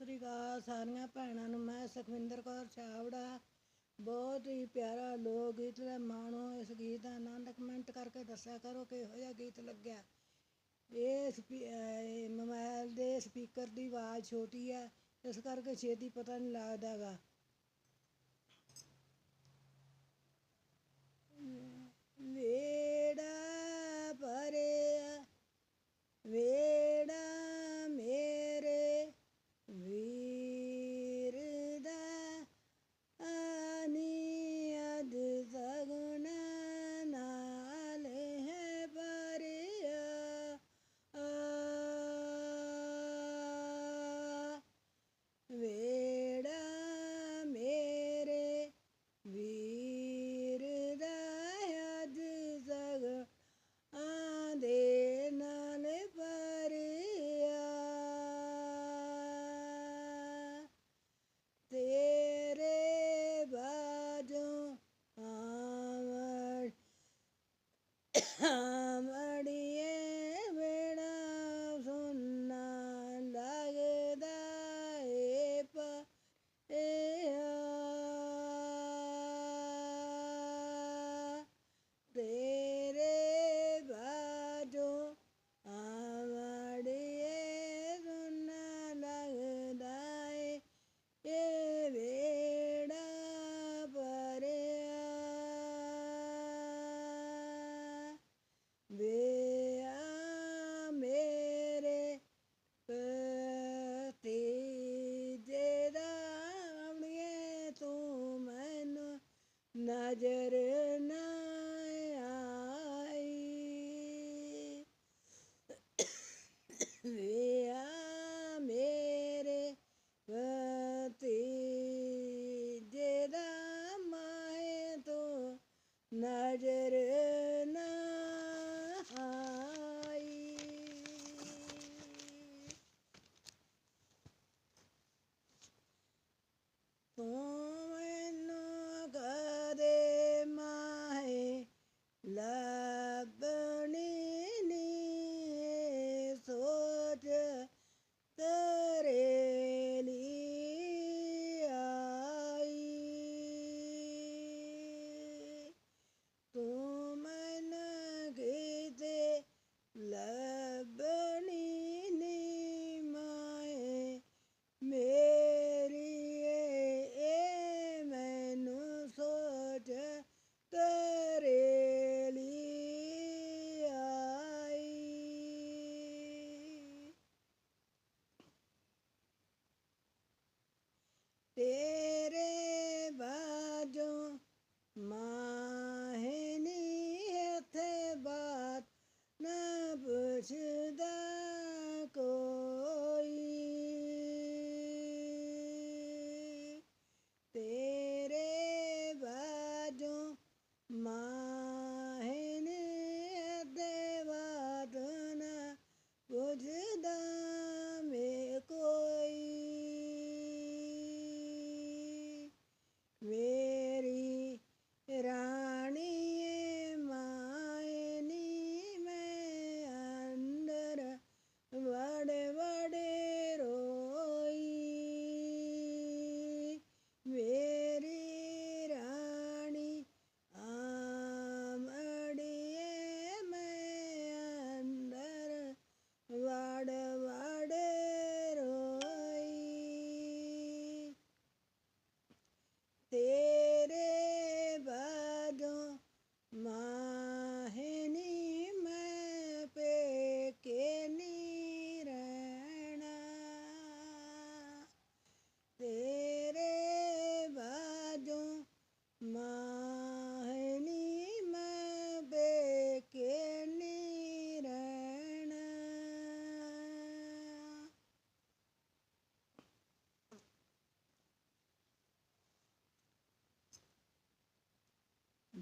ਸ੍ਰੀ ਅਕਾਲ ਸਾਰੀਆਂ ਭੈਣਾਂ ਨੂੰ, ਮੈਂ ਸੁਖਵਿੰਦਰ ਕੌਰ ਛਾਵੜਾ ਬਹੁਤ ਹੀ ਪਿਆਰਾ ਲੋਕ ਗੀਤ ਲੈ ਮਾਣੋ, ਇਸ ਗੀਤ ਦਾ ਆਨੰਦ ਕਮੈਂਟ ਕਰਕੇ ਦੱਸਿਆ ਕਰੋ ਕਿ ਹੋਇਆ ਗੀਤ ਲੱਗਿਆ। ਇਹ ਮੋਬਾਈਲ ਦੇ ਸਪੀਕਰ ਦੀ ਆਵਾਜ਼ ਛੋਟੀ ਹੈ, ਇਸ ਕਰਕੇ ਛੇਤੀ ਪਤਾ ਨਹੀਂ ਲੱਗਦਾਗਾ ਵੇੜਾ ਭਰਿਆ, ਵੇ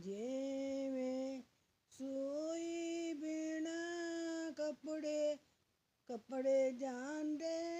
જેવે સોઈ બીણા કપડે કપડે જાન રે